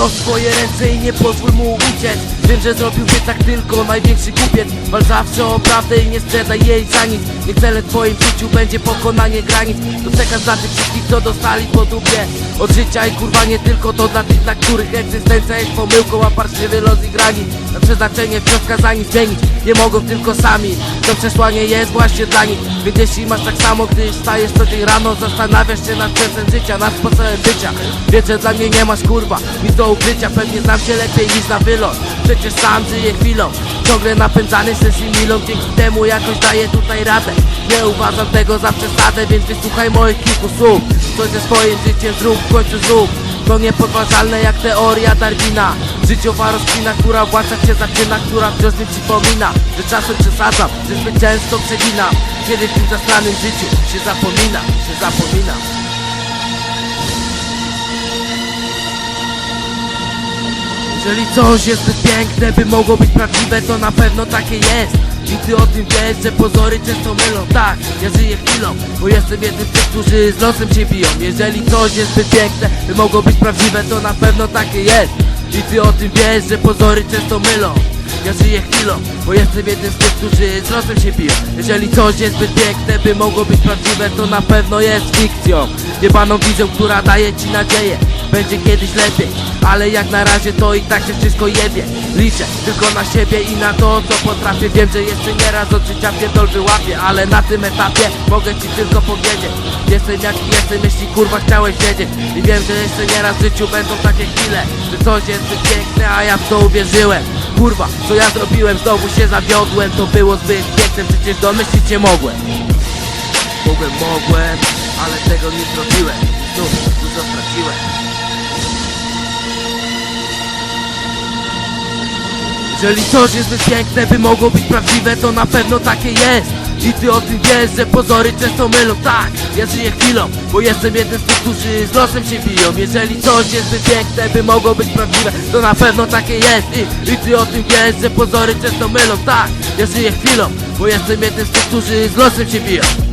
los swoje ręce i nie pozwól mu uciec. Wiem, że zrobił tak tylko największy kupiec. Walcz zawsze o prawdę i nie sprzedaj jej za nic. Niech celem twoim życiu będzie pokonanie granic. To przekaz dla tych wszystkich, co dostali po dupie. Od życia i kurwa nie tylko to dla tych, dla których egzystencja jest pomyłką A parszywy los i granic Na przeznaczenie wciąż skazani zmienić Nie mogą tylko sami. To przesłanie jest właśnie dla nich. Więc jeśli masz tak samo, gdy wstajesz co dzień rano Zastanawiasz się nad sensem życia, nad sposobem bycia Wiesz, że dla mnie nie masz kurwa nic do ukrycia. Pewnie znam cię lepiej niż na wylot. Przecież sam żyję chwilą. Ciągle napędzany sesji milą. Dzięki temu jakoś daję tutaj radę. Nie uważam tego za przesadę Więc wysłuchaj moich kilku słów. Coś ze swoim życiem zrób, w końcu zrób to niepodważalne jak teoria Darwina. Życiowa rozkmina, która włączać się zaczyna Która wciąż mi przypomina, że czasem przesadzam Że zbyt często przeginam Kiedy w tym zastranym życiu się zapomina Się zapomina Jeżeli coś jest zbyt piękne, by mogło być prawdziwe, to na pewno takie jest. I ty o tym wiesz, że pozory często mylą. Tak, ja żyję chwilą, bo jestem jednym z tych, którzy z losem się biją. Jeżeli coś jest zbyt piękne, by mogło być prawdziwe, to na pewno takie jest. I ty o tym wiesz, że pozory często mylą. Ja żyję chwilą, bo jestem jednym z tych, którzy z losem się biją. Jeżeli coś jest zbyt piękne, by mogło być prawdziwe, to na pewno jest fikcją. Jebaną wizją, która daje ci nadzieję Będzie kiedyś lepiej, ale jak na razie to i tak się wszystko jebie. Liczę tylko na siebie i na to, co potrafię. Wiem, że jeszcze nieraz od życia pierdol wyłapię Ale na tym etapie mogę ci tylko powiedzieć. Jestem jaki jestem, jeśli kurwa chciałeś wiedzieć. I wiem, że jeszcze nieraz w życiu będą takie chwile Że coś jest piękne, a ja w to uwierzyłem. Kurwa, co ja zrobiłem, znowu się zawiodłem. To było zbyt piękne, przecież domyślić się mogłem. Mogłem, mogłem, ale tego nie zrobiłem. Znów dużo straciłem Jeżeli coś jest zbyt piękne, by mogło być prawdziwe, to na pewno takie jest. I ty o tym wiesz, że pozory często mylą. Tak, ja żyję chwilą, bo jestem jednym z tych, którzy z losem się biją. Jeżeli coś jest zbyt piękne, by mogło być prawdziwe, to na pewno takie jest. I, i ty o tym wiesz, że pozory często mylą. Tak, ja żyję chwilą, bo jestem jednym z tych, którzy z losem się biją